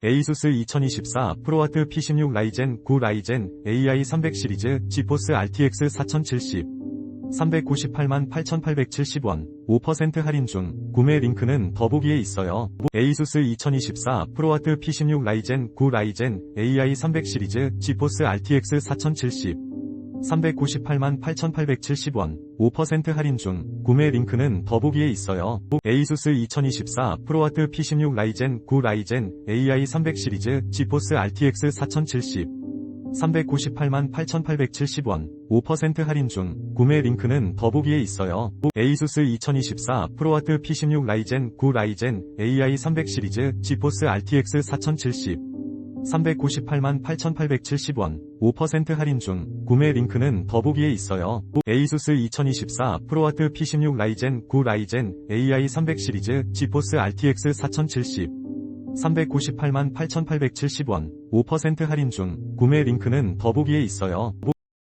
에이수스 2024 프로와트 P16 라이젠 9 라이젠 AI 300 시리즈 지포스 RTX 4070 398만 8,870원 5% 할인 중 구매 링크는 더보기에 있어요. 에이수스 2024 프로와트 P16 라이젠 9 라이젠 AI 300 시리즈 지포스 RTX 4070 398만 8,870원 5% 할인 중 구매 링크는 더보기에 있어요. 에이수스 2024 프로와트 P16 라이젠 9 라이젠 AI 300 시리즈 지포스 RTX 4070 398만 8,870원 5% 할인 중 구매 링크는 더보기에 있어요. 에이수스 2024 프로와트 P16 라이젠 9 라이젠 AI 300 시리즈 지포스 RTX 4070 398만 8,870원 5% 할인 중 구매 링크는 더보기에 있어요. 에이수스 2024 프로와트 P16 라이젠 9 라이젠 AI 300 시리즈 지포스 RTX 4070 398만 8,870원 5% 할인 중 구매 링크는 더보기에 있어요.